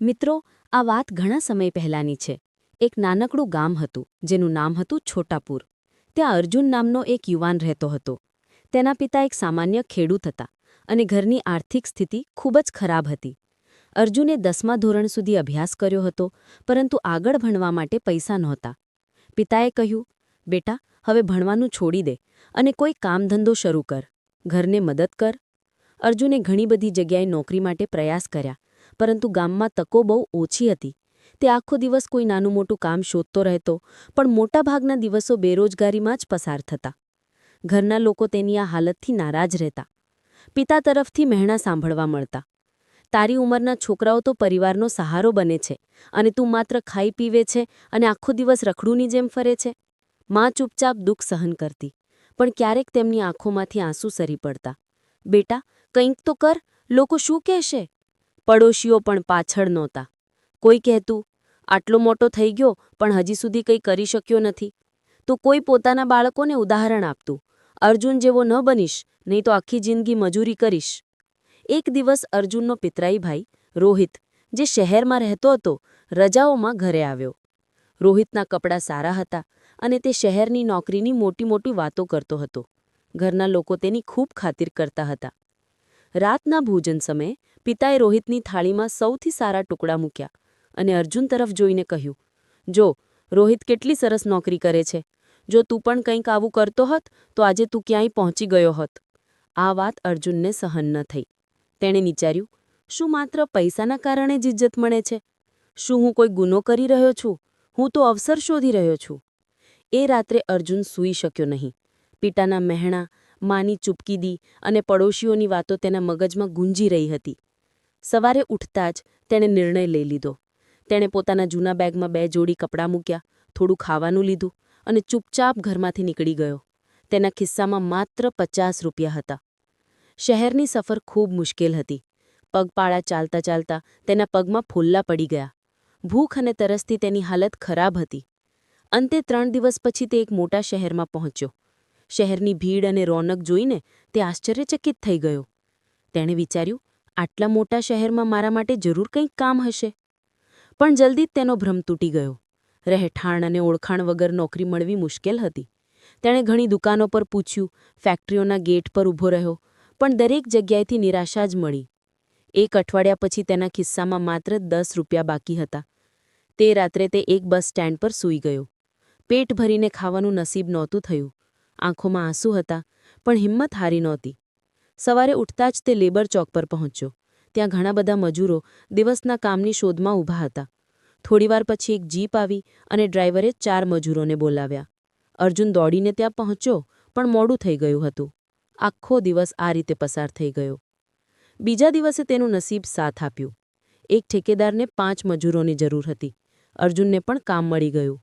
મિત્રો, આ વાત ઘણા સમય પહેલાંની છે. એક નાનકડું ગામ હતું, જેનું નામ હતું છોટાપુર. ત્યાં અર્જુન નામનો એક યુવાન રહેતો હતો. તેના પિતા એક સામાન્ય ખેડૂત હતા અને ઘરની આર્થિક સ્થિતિ ખૂબ જ ખરાબ હતી. અર્જુને દસમા ધોરણ સુધી અભ્યાસ કર્યો હતો, પરંતુ આગળ ભણવા માટે પૈસા નહોતા. પિતાએ કહ્યું, બેટા, હવે ભણવાનું છોડી દે અને કોઈ કામધંધો શરૂ કર. ઘરને મદદ કર. અર્જુને ઘણી બધી જગ્યાએ નોકરી માટે પ્રયાસ કર્યા પરંતુ ગામમાં તકો બહુ ઓછી હતી. તે આખો દિવસ કોઈ નાનું મોટું કામ શોધતો રહેતો, પણ મોટાભાગના દિવસો બેરોજગારીમાં જ પસાર થતા. ઘરના લોકો તેની આ હાલતથી નારાજ રહેતા. પિતા તરફથી મહેણા સાંભળવા મળતા. તારી ઉંમરના છોકરાઓ તો પરિવારનો સહારો બને છે, અને તું માત્ર ખાઈ પીવે છે અને આખો દિવસ રખડુની જેમ ફરે છે. માં ચૂપચાપ દુઃખ સહન કરતી, પણ ક્યારેક તેમની આંખોમાંથી આંસુ સરી પડતા. બેટા, કંઈક તો કર, લોકો શું કહેશે? પડોશીઓ પણ પાછળ નહોતા. કોઈ કહેતું, આટલો મોટો થઈ ગયો, પણ હજી સુધી કંઈ કરી શક્યો નથી. તો કોઈ પોતાના બાળકોને ઉદાહરણ આપતું, અર્જુન જેવો ન બનીશ, નહીં તો આખી જિંદગી મજૂરી કરીશ. એક દિવસ અર્જુનનો પિતરાઈ ભાઈ, રોહિત, જે શહેરમાં રહેતો હતો, રજાઓમાં ઘરે આવ્યો. રોહિતના કપડાં સારા હતા અને તે શહેરની નોકરીની મોટી મોટી વાતો કરતો હતો. ઘરના લોકો તેની ખૂબ ખાતિર કરતા હતા. રાતના ભોજન સમયે પિતાએ રોહિતની થાળીમાં સૌથી સારા ટુકડા મૂક્યા અને અર્જુન તરફ જોઈને કહ્યું, જો, રોહિત કેટલી સરસ નોકરી કરે છે. જો તું પણ કંઈક આવું કરતો હોત, તો આજે તું ક્યાંય પહોંચી ગયો હોત. આ વાત અર્જુનને સહન ન થઈ. તેણે વિચાર્યું, શું માત્ર પૈસાના કારણે જ ઇજ્જત મળે છે? શું હું કોઈ ગુનો કરી રહ્યો છું? હું તો અવસર શોધી રહ્યો છું. એ રાત્રે અર્જુન સૂઈ શક્યો નહીં. પિતાના મહેણા, માની ચૂપકીદી અને પડોશીઓની વાતો તેના મગજમાં ગુંજી રહી હતી. સવારે ઉઠતા જ તેણે નિર્ણય લઈ લીધો. તેણે પોતાના જૂના બેગમાં બે જોડી કપડાં મૂક્યા, થોડું ખાવાનું લીધું અને ચૂપચાપ ઘરમાંથી નીકળી ગયો. તેના ખિસ્સામાં માત્ર પચાસ રૂપિયા હતા. શહેરની સફર ખૂબ મુશ્કેલ હતી. પગપાળા ચાલતા ચાલતા તેના પગમાં ફોલ્લા પડી ગયા. ભૂખ અને તરસથી તેની હાલત ખરાબ હતી. અંતે ત્રણ દિવસ પછી તે એક મોટા શહેરમાં પહોંચ્યો. શહેરની ભીડ અને રોનક જોઈને તે આશ્ચર્યચકિત થઈ ગયો. તેણે વિચાર્યું આટલા મોટા શહેરમાં મારા માટે જરૂર કંઈક કામ હશે. પણ જલ્દી જ તેનો ભ્રમ તૂટી ગયો. રહેઠાણ અને ઓળખાણ વગર નોકરી મળવી મુશ્કેલ હતી. તેણે ઘણી દુકાનો પર પૂછ્યું, ફેક્ટરીઓના ગેટ પર ઊભો રહ્યો, પણ દરેક જગ્યાએથી નિરાશા જ મળી. એક અઠવાડિયા પછી તેના ખિસ્સામાં માત્ર દસ રૂપિયા બાકી હતા. તે રાત્રે તે એક બસ સ્ટેન્ડ પર સૂઈ ગયો. પેટ ભરીને ખાવાનું નસીબ નહોતું થયું. આંખોમાં આંસુ હતા, પણ હિંમત હારી નહોતી. સવારે ઉઠતા જ તે લેબર ચોક પર પહોંચ્યો. ત્યાં ઘણા બધા મજૂરો દિવસના કામની શોધમાં ઊભા હતા. થોડીવાર પછી એક જીપ આવી અને ડ્રાઈવરે ચાર મજૂરોને બોલાવ્યા. અર્જુન દોડીને ત્યાં પહોંચ્યો, પણ મોડું થઈ ગયું હતું. આખો દિવસ આ રીતે પસાર થઈ ગયો. બીજા દિવસે તેનું નસીબ સાથ આપ્યું. એક ઠેકેદારને પાંચ મજૂરોની જરૂર હતી. અર્જુનને પણ કામ મળી ગયું.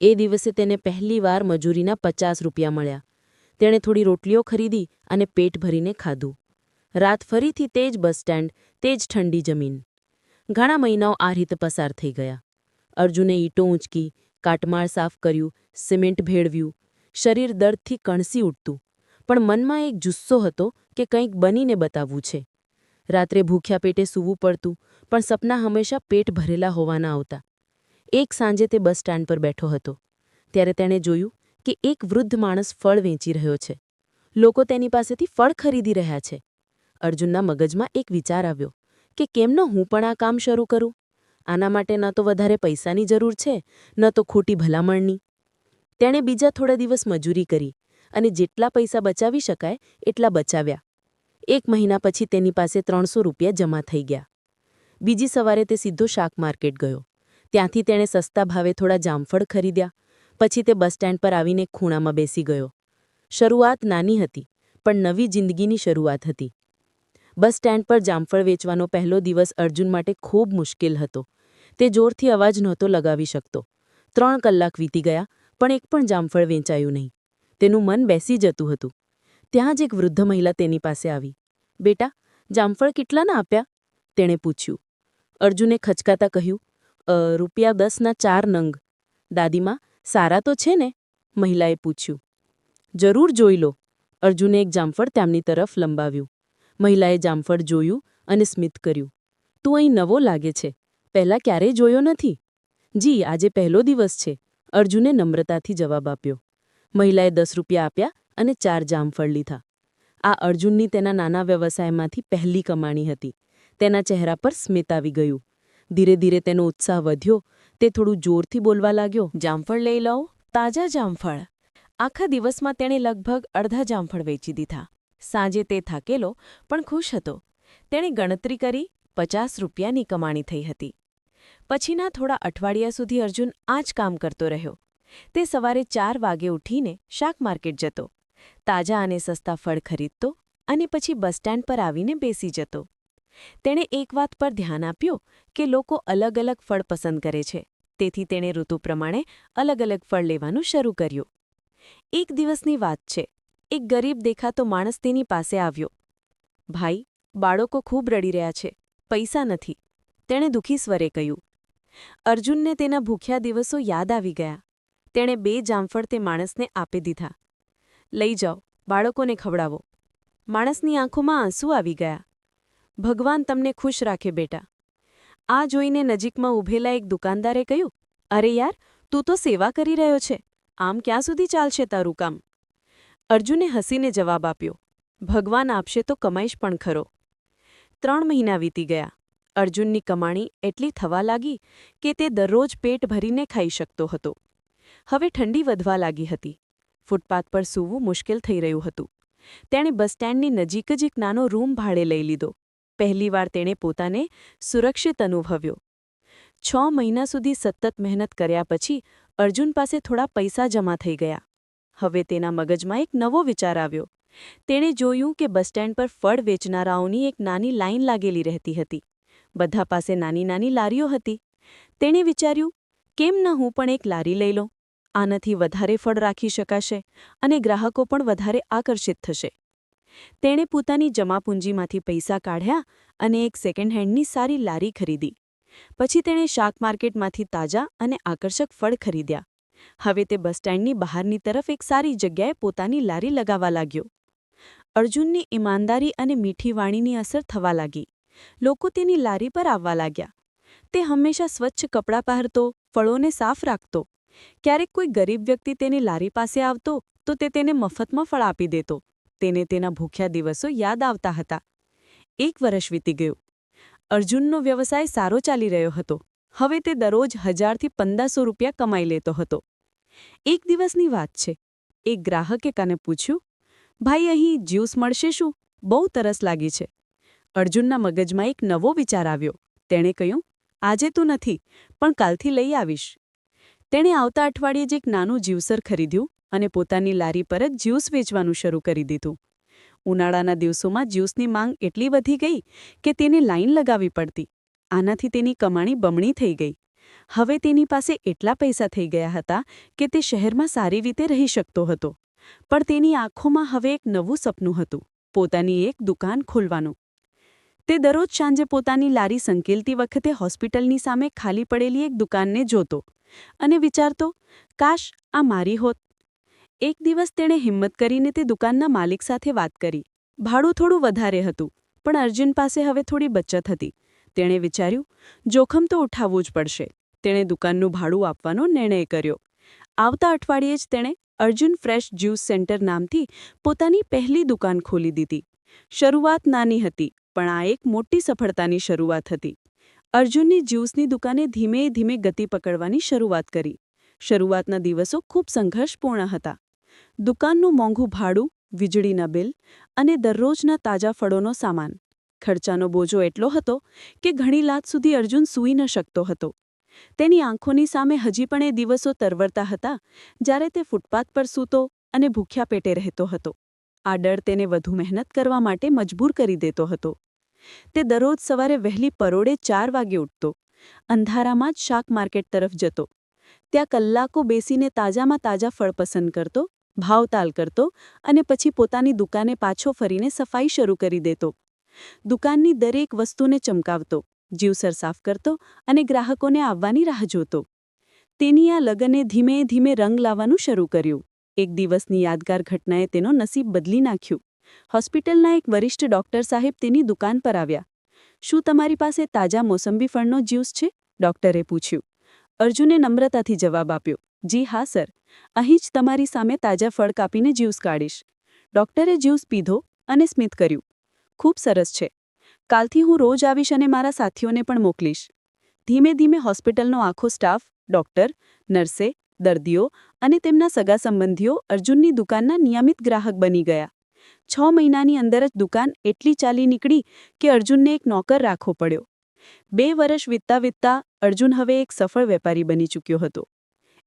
એ દિવસે તેને પહેલીવાર મજૂરીના પચાસ રૂપિયા મળ્યા. તેણે થોડી રોટલીઓ ખરીદી અને પેટ ભરીને ખાધું. રાત ફરીથી તે જ બસ સ્ટેન્ડ, તે જ ઠંડી જમીન. ઘણા મહિનાઓ આ રીતે પસાર થઈ ગયા. અર્જુને ઈંટો ઊંચકી, કાટમાળ સાફ કર્યું, સિમેન્ટ ભેળવ્યું. શરીર દર્દથી કણસી ઉઠતું. પણ મનમાં એક જુસ્સો હતો કે કંઈક બનીને બતાવવું છે. રાત્રે ભૂખ્યા પેટે સૂવું પડતું, પણ સપના હંમેશા પેટ ભરેલા હોવાના આવતા. એક સાંજે તે બસ સ્ટેન્ડ પર બેઠો હતો. ત્યારે તેણે જોયું કે એક વૃદ્ધ માણસ ફળ વેચી રહ્યો છે. લોકો તેની પાસેથી ફળ ખરીદી રહ્યા છે. અર્જુનના મગજમાં એક વિચાર આવ્યો કે કેમનો હું પણ આ કામ શરૂ કરું? આના માટે ન તો વધારે પૈસાની જરૂર છે, ન તો ખોટી ભલામણની. તેણે બીજા થોડા દિવસ મજૂરી કરી અને જેટલા પૈસા બચાવી શકાય એટલા બચાવ્યા. એક મહિના પછી તેની પાસે ત્રણસો રૂપિયા જમા થઈ ગયા. બીજી સવારે તે સીધો શાક માર્કેટ ગયો. ત્યાંથી તેણે સસ્તા ભાવે થોડા જામફળ ખરીદ્યા. પછી તે બસ સ્ટેન્ડ પર આવીને ખૂણામાં બેસી ગયો. શરૂઆત નાની હતી, પણ નવી જિંદગીની શરૂઆત હતી. બસ સ્ટેન્ડ પર જામફળ વેચવાનો પહેલો દિવસ અર્જુન માટે ખૂબ મુશ્કેલ હતો. તે જોરથી અવાજ નહોતો લગાવી શકતો. ત્રણ કલાક વીતી ગયા, પણ એક પણ જામફળ વેચાયું નહીં. તેનું મન બેસી જતું હતું. ત્યાં જ એક વૃદ્ધ મહિલા તેની પાસે આવી. બેટા, જામફળ કેટલાના આપ્યા? તેણે પૂછ્યું. અર્જુને ખચકાતા કહ્યું રૂપિયા દસના ચાર નંગ. દાદીમાં સારા તો છે ને? મહિલાએ પૂછ્યું. જરૂર જોઈ લો. અર્જુને એક જામફળ તેમની તરફ લંબાવ્યું. મહિલાએ જામફળ જોયું અને સ્મિત કર્યું. તું અહીં નવો લાગે છે. પહેલાં ક્યારેય જોયો નથી? જી, આજે પહેલો દિવસ છે. અર્જુને નમ્રતાથી જવાબ આપ્યો. મહિલાએ દસ રૂપિયા આપ્યા અને ચાર જામફળ લીધા. આ અર્જુનની તેના નાના વ્યવસાયમાંથી પહેલી કમાણી હતી. તેના ચહેરા પર સ્મિત આવી ગયું. ધીરે ધીરે તેનો ઉત્સાહ વધ્યો તે થોડું જોરથી બોલવા લાગ્યો, જામફળ લઈ લઉં તાજા જામફળ. આખા દિવસમાં તેણે લગભગ અડધા જામફળ વેચી દીધા. સાંજે તે થાકેલો, પણ ખુશ હતો. તેણે ગણતરી કરી, પચાસ રૂપિયાની કમાણી થઈ હતી. પછીના થોડા અઠવાડિયા સુધી અર્જુન આ જ કામ કરતો રહ્યો. તે સવારે ચાર વાગે ઉઠીને શાક માર્કેટ જતો. તાજા અને સસ્તા ફળ ખરીદતો અને પછી બસ સ્ટેન્ડ પર આવીને બેસી જતો. તેણે એક વાત પર ધ્યાન આપ્યું કે લોકો અલગ અલગ ફળ પસંદ કરે છે. તેથી તેણે ઋતુ પ્રમાણે અલગ અલગ ફળ લેવાનું શરૂ કર્યું. એક દિવસની વાત છે. એક ગરીબ દેખાતો માણસ તેની પાસે આવ્યો. ભાઈ, બાળકો ખૂબ રડી રહ્યા છે. પૈસા નથી. તેણે દુઃખી સ્વરે કહ્યું. અર્જુનને તેના ભૂખ્યા દિવસો યાદ આવી ગયા. તેણે બે જામફળ તે માણસને આપી દીધા. લઈ જાઓ, બાળકોને ખવડાવો. માણસની આંખોમાં આંસુ આવી ગયા. ભગવાન તમને ખુશ રાખે બેટા. આ જોઈને નજીકમાં ઊભેલા એક દુકાનદારે કહ્યું, અરે યાર, તું તો સેવા કરી રહ્યો છે. આમ ક્યાં સુધી ચાલશે તારું કામ? અર્જુને હસીને જવાબ આપ્યો, ભગવાન આપશે તો કમાઈશ પણ ખરો. ત્રણ મહિના વીતી ગયા. અર્જુનની કમાણી એટલી થવા લાગી કે તે દરરોજ પેટ ભરીને ખાઈ શકતો હતો. હવે ઠંડી વધવા લાગી હતી. ફૂટપાથ પર સૂવું મુશ્કેલ થઈ રહ્યું હતું. તેણે બસ સ્ટેન્ડની નજીક જ એક નાનો રૂમ ભાડે લઈ લીધો. પહેલીવાર તેણે પોતાને સુરક્ષિત અનુભવ્યો. છ મહિના સુધી સતત મહેનત કર્યા પછી અર્જુન પાસે થોડા પૈસા જમા થઈ ગયા. હવે તેના મગજમાં એક નવો વિચાર આવ્યો. તેણે જોયું કે બસ સ્ટેન્ડ પર ફળ વેચનારાઓની એક નાની લાઇન લાગેલી રહેતી હતી. બધા પાસે નાની નાની લારીઓ હતી. તેણે વિચાર્યું, કેમ ન હું પણ એક લારી લઈ લઉં? આનાથી વધારે ફળ રાખી શકાશે અને ગ્રાહકો પણ વધારે આકર્ષિત થશે. તેણે પોતાની જમાપૂંજીમાંથી પૈસા કાઢ્યા અને એક સેકન્ડ હેન્ડની સારી લારી ખરીદી. પછી તેણે શાક માર્કેટમાંથી તાજા અને આકર્ષક ફળ ખરીદ્યા. હવે તે બસ સ્ટેન્ડની બહારની તરફ એક સારી જગ્યાએ પોતાની લારી લગાવવા લાગ્યો. અર્જુનની ઈમાનદારી અને મીઠી વાણીની અસર થવા લાગી. લોકો તેની લારી પર આવવા લાગ્યા. તે હંમેશા સ્વચ્છ કપડાં પહેરતો, ફળોને સાફ રાખતો. ક્યારેક કોઈ ગરીબ વ્યક્તિ તેની લારી પાસે આવતો તો તે તેને મફતમાં ફળ આપી દેતો. તેને તેના ભૂખ્યા દિવસો યાદ આવતા હતા. એક વર્ષ વીતી ગયું. અર્જુનનો વ્યવસાય સારો ચાલી રહ્યો હતો. હવે તે દરરોજ હજારથી પંદરસો રૂપિયા કમાઈ લેતો હતો. એક દિવસની વાત છે. એક ગ્રાહકે કાને પૂછ્યું, ભાઈ, અહીં જ્યુસ મળશે શું? બહુ તરસ લાગી છે. અર્જુનના મગજમાં એક નવો વિચાર આવ્યો. તેણે કહ્યું, આજે તું નથી, પણ કાલથી લઈ આવીશ. તેણે આવતા અઠવાડિયે જ એક નાનું જ્યુસર ખરીદ્યું અને પોતાની લારી પર જ જ્યુસ વેચવાનું શરૂ કરી દીધું. ઉનાળાના દિવસોમાં જ્યુસની માંગ એટલી વધી ગઈ કે તેને લાઈન લગાવવી પડતી. આનાથી તેની કમાણી બમણી થઈ ગઈ. હવે તેની પાસે એટલા પૈસા થઈ ગયા હતા કે તે શહેરમાં સારી રીતે રહી શકતો હતો. પણ તેની આંખોમાં હવે એક નવું સપનું હતું, પોતાની એક દુકાન ખોલવાનું. તે દરરોજ સાંજે પોતાની લારી સંકેલતી વખતે હોસ્પિટલની સામે ખાલી પડેલી એક દુકાનને જોતો. અને વિચારતો, કાશ આ મારી હોત. એક દિવસ તેણે હિંમત કરીને તે દુકાનના માલિક સાથે વાત કરી. ભાડું થોડું વધારે હતું, પણ અર્જુન પાસે હવે થોડી બચત હતી. તેણે વિચાર્યું, જોખમ તો ઉઠાવવું જ પડશે. તેણે દુકાનનું ભાડું આપવાનો નિર્ણય કર્યો. આવતા અઠવાડિયે જ તેણે અર્જુન ફ્રેશ જ્યુસ સેન્ટર નામથી પોતાની પહેલી દુકાન ખોલી દીધી. શરૂઆત નાની હતી, પણ આ એક મોટી સફળતાની શરૂઆત હતી. અર્જુનની જ્યુસની દુકાને ધીમે ધીમે ગતિ પકડવાની શરૂઆત કરી. શરૂઆતના દિવસો ખૂબ સંઘર્ષપૂર્ણ હતા. દુકાનનું મોંઘું ભાડું, વીજળીના બિલ અને દરરોજના તાજા ફળોનો સામાન. ખર્ચાનો બોજો એટલો હતો કે ઘણી લાત સુધી અર્જુન સૂઈ ન શકતો હતો. તેની આંખોની સામે હજી પણ એ દિવસો તરવરતા હતા જ્યારે તે ફૂટપાથ પર સૂતો અને ભૂખ્યા પેટે રહેતો હતો. આ ડર તેને વધુ મહેનત કરવા માટે મજબૂર કરી દેતો હતો. તે દરરોજ સવારે વહેલી પરોડે ચાર વાગે ઉઠતો. અંધારામાં જ શાક માર્કેટ તરફ જતો. ત્યાં કલાકો બેસીને તાજામાં તાજા ફળ પસંદ કરતો, ભાવતાલ કરતો અને પછી પોતાની દુકાને પાછો ફરીને સફાઈ શરૂ કરી દેતો. દુકાનની દરેક વસ્તુને ચમકાવતો, જીવસર સાફ કરતો અને ગ્રાહકોને આવવાની રાહ જોતો. તેની આ લગને ધીમે ધીમે રંગ લાવવાનું શરૂ કર્યું. એક દિવસની યાદગાર ઘટનાએ તેનો નસીબ બદલી નાખ્યું. હોસ્પિટલના એક વરિષ્ઠ ડોક્ટર સાહેબ તેની દુકાન પર આવ્યા. શું તમારી પાસે તાજા મોસંબી ફળનો જ્યુસ છે? ડોક્ટરે પૂછ્યું. અર્જુને નમ્રતાથી જવાબ આપ્યો. જી હા, સર. અહીં જ તમારી સામે તાજા ફળ કાપીને જ્યુસ કાઢીશ. ડોક્ટરે જ્યુસ પીધો અને સ્મિત કર્યું. ખૂબ સરસ છે. કાલથી હું રોજ આવીશ અને મારા સાથીઓને પણ મોકલીશ. ધીમે ધીમે હોસ્પિટલનો આખો સ્ટાફ, ડોક્ટર, નર્સે, દર્દીઓ અને તેમના સગા સંબંધીઓ અર્જુનની દુકાનના નિયમિત ગ્રાહક બની ગયા. છ મહિનાની અંદર જ દુકાન એટલી ચાલી નીકળી કે અર્જુનને એક નોકર રાખવો પડ્યો. બે વર્ષ વીતતા વીતતા અર્જુન હવે એક સફળ વેપારી બની ચૂક્યો હતો.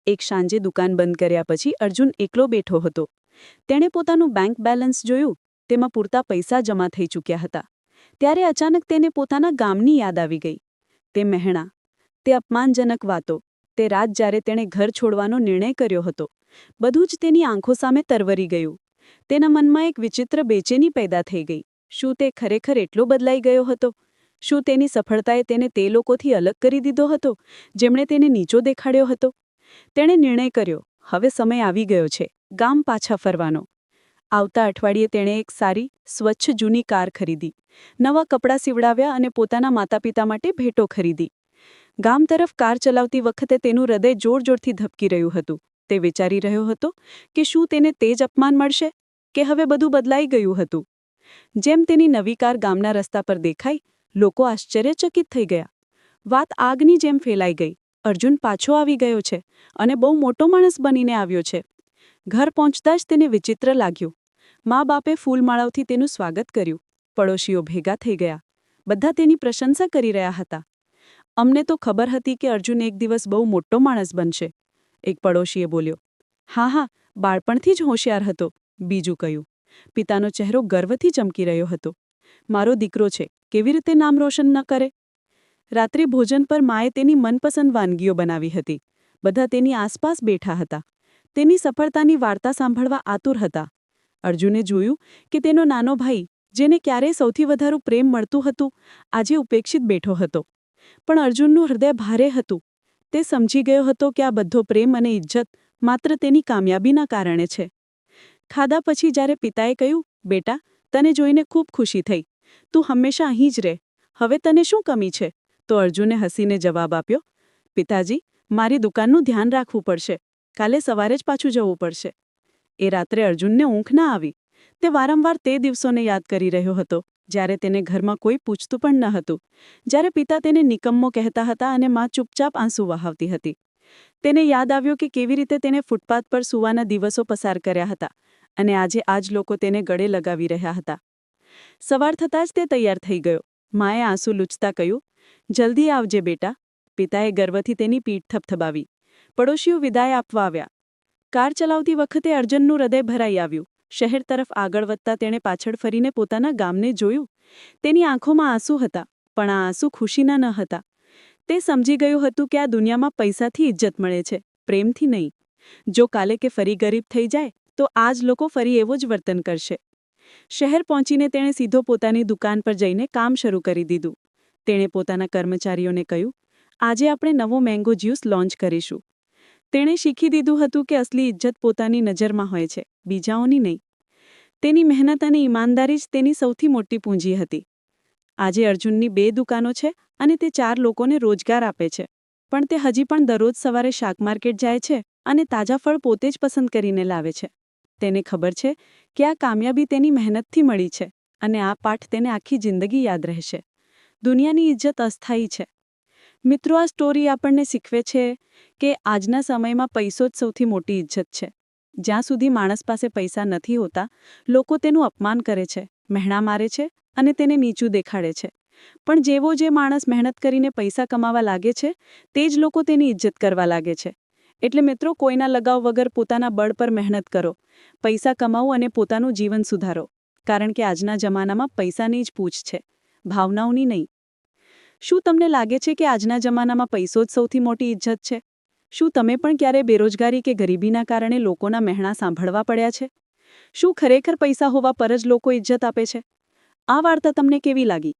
એક સાંજે દુકાન બંધ કર્યા પછી અર્જુન એકલો બેઠો હતો. તેણે પોતાનું બેંક બેલેન્સ જોયું, તેમાં પૂરતા પૈસા જમા થઈ ચૂક્યા હતા. ત્યારે અચાનક તેને પોતાના ગામની યાદ આવી ગઈ. તે મહેણા, તે અપમાનજનક વાતો, તે રાત જ્યારે તેણે ઘર છોડવાનો નિર્ણય કર્યો હતો, બધું જ તેની આંખો સામે તરવરી ગયું. તેના મનમાં એક વિચિત્ર બેચેની પેદા થઈ ગઈ. શું તે ખરેખર એટલો બદલાઈ ગયો હતો? શું તેની સફળતાએ તેને તે લોકોથી અલગ કરી દીધો હતો, જેમણે તેને નીચો દેખાડ્યો હતો? તેણે નિર્ણય કર્યો, હવે સમય આવી ગયો છે, ગામ પાછા ફરવાનો. આવતા અઠવાડિયે તેણે એક સારી, સ્વચ્છ જૂની કાર ખરીદી. નવા કપડાં સીવડાવ્યા અને પોતાના માતાપિતા માટે ભેટો ખરીદી. ગામ તરફ કાર ચલાવતી વખતે તેનું હૃદય જોરજોરથી ધબકી રહ્યું હતું. તે વિચારી રહ્યો હતો કે શું તેને તે જ અપમાન મળશે, કે હવે બધું બદલાઈ ગયું હતું. જેમ તેની નવી કાર ગામના રસ્તા પર દેખાઈ, લોકો આશ્ચર્યચકિત થઈ ગયા. વાત આગની જેમ ફેલાઈ ગઈ. અર્જુન પાછો આવી ગયો છે અને બહુ મોટો માણસ બનીને આવ્યો છે. ઘર પહોંચતા જ તેને વિચિત્ર લાગ્યું. મા બાપે ફૂલમાળાઓથી તેનું સ્વાગત કર્યું. પડોશીઓ ભેગા થઈ ગયા. બધા તેની પ્રશંસા કરી રહ્યા હતા. અમને તો ખબર હતી કે અર્જુન એક દિવસ બહુ મોટો માણસ બનશે. એક પડોશીએ બોલ્યો, હા હા, બાળપણથી જ હોશિયાર હતો, બીજું કહ્યું. પિતાનો ચહેરો ગર્વથી ચમકી રહ્યો હતો. મારો દીકરો છે, કેવી રીતે નામ રોશન ન કરે? રાત્રે ભોજન પર માએ તેની મનપસંદ વાનગીઓ બનાવી હતી. બધા તેની આસપાસ બેઠા હતા. તેની સફળતાની વાર્તા સાંભળવા આતુર હતા. અર્જુને જોયું કે તેનો નાનો ભાઈ, જેને ક્યારેય સૌથી વધારું પ્રેમ મળતું હતું, આજે ઉપેક્ષિત બેઠો હતો. પણ અર્જુનનું હૃદય ભારે હતું. તે સમજી ગયો હતો કે આ બધો પ્રેમ અને ઇજ્જત માત્ર તેની કામયાબીના કારણે છે. ખાધા પછી જ્યારે પિતાએ કહ્યું, બેટા, તને જોઈને ખૂબ ખુશી થઈ. તું હંમેશા અહીં જ રહે. હવે તને શું કમી છે? તો અર્જુને હસીને જવાબ આપ્યો, પિતાજી, મારી દુકાનનું ધ્યાન રાખવું પડશે. કાલે સવારે જ પાછું જવું પડશે. એ રાત્રે અર્જુનને ઊંઘ ના આવી. તે વારંવાર તે દિવસોને યાદ કરી રહ્યો હતો. જ્યારે તેને ઘરમાં કોઈ પૂછતું પણ ન હતું. જ્યારે પિતા તેને નિકમ્મો કહેતા હતા અને મા ચૂપચાપ આંસુ વહાવતી હતી. તેને યાદ આવ્યો કે કેવી રીતે તેને ફૂટપાથ પર સૂવાના દિવસો પસાર કર્યા હતા અને આજે આજ લોકો તેને ગળે લગાવી રહ્યા હતા. સવાર થતાં જ તે તૈયાર થઈ ગયો. માએ આંસુ લૂછતા કહ્યું, જલ્દી આવજે બેટા. પિતાએ ગર્વથી તેની પીઠ થપથબાવી પડોશીઓ વિદાય આપવા આવ્યા. કાર ચલાવતી વખતે અર્જનનું હૃદય ભરાઈ આવ્યું. શહેર તરફ આગળ વધતા તેણે પાછળ ફરીને પોતાના ગામને જોયું. તેની આંખોમાં આંસુ હતા, પણ આ આંસુ ખુશીના ન હતા. તે સમજી ગયું હતું કે આ દુનિયામાં પૈસાથી ઇજ્જત મળે છે, પ્રેમથી નહીં. જો કાલે કે ફરી ગરીબ થઈ જાય, તો આ જ લોકો ફરી એવો જ વર્તન કરશે. શહેર પહોંચીને તેણે સીધો પોતાની દુકાન પર જઈને કામ શરૂ કરી દીધું. તેણે પોતાના કર્મચારીઓને કહ્યું, આજે આપણે નવો મેંગો જ્યુસ લોન્ચ કરીશું. તેણે શીખી દીધું હતું કે અસલી ઇજ્જત પોતાની નજરમાં હોય છે, બીજાઓની નહીં. તેની મહેનત અને ઈમાનદારી જ તેની સૌથી મોટી પૂંજી હતી. આજે અર્જુનની બે દુકાનો છે અને તે ચાર લોકોને રોજગાર આપે છે. પણ તે હજી પણ દરરોજ સવારે શાક માર્કેટ જાય છે અને તાજા ફળ પોતે જ પસંદ કરીને લાવે છે. તેને ખબર છે કે આ કામયાબી તેની મહેનતથી મળી છે અને આ પાઠ તેને આખી જિંદગી યાદ રહેશે. દુનિયાની ઇજ્જત અસ્થાયી છે. મિત્રો, આ સ્ટોરી આપણને શીખવે છે કે આજના સમયમાં પૈસો જ સૌથી મોટી ઇજ્જત છે. જ્યાં સુધી માણસ પાસે પૈસા નથી હોતા, લોકો તેનું અપમાન કરે છે, મહેણા મારે છે અને તેને નીચું દેખાડે છે. પણ જેવો જે માણસ મહેનત કરીને પૈસા કમાવા લાગે છે, તે જ લોકો તેની ઇજ્જત કરવા લાગે છે. એટલે મિત્રો, કોઈના લગાવ વગર પોતાના બળ પર મહેનત કરો. પૈસા કમાવો અને પોતાનું જીવન સુધારો. કારણ કે આજના જમાનામાં પૈસાની જ પૂછ છે. ભાવનાઓની નહીં. શું તમને લાગે છે કે આજના જમાનામાં પૈસો જ સૌથી મોટી ઇજ્જત છે? શું તમે પણ ક્યારે બેરોજગારી કે ગરીબીના કારણે લોકોના મહેણા સાંભળવા પડ્યા છે? શું ખરેખર પૈસા હોવા પર જ લોકો ઇજ્જત આપે છે? આ વાર્તા તમને કેવી લાગી?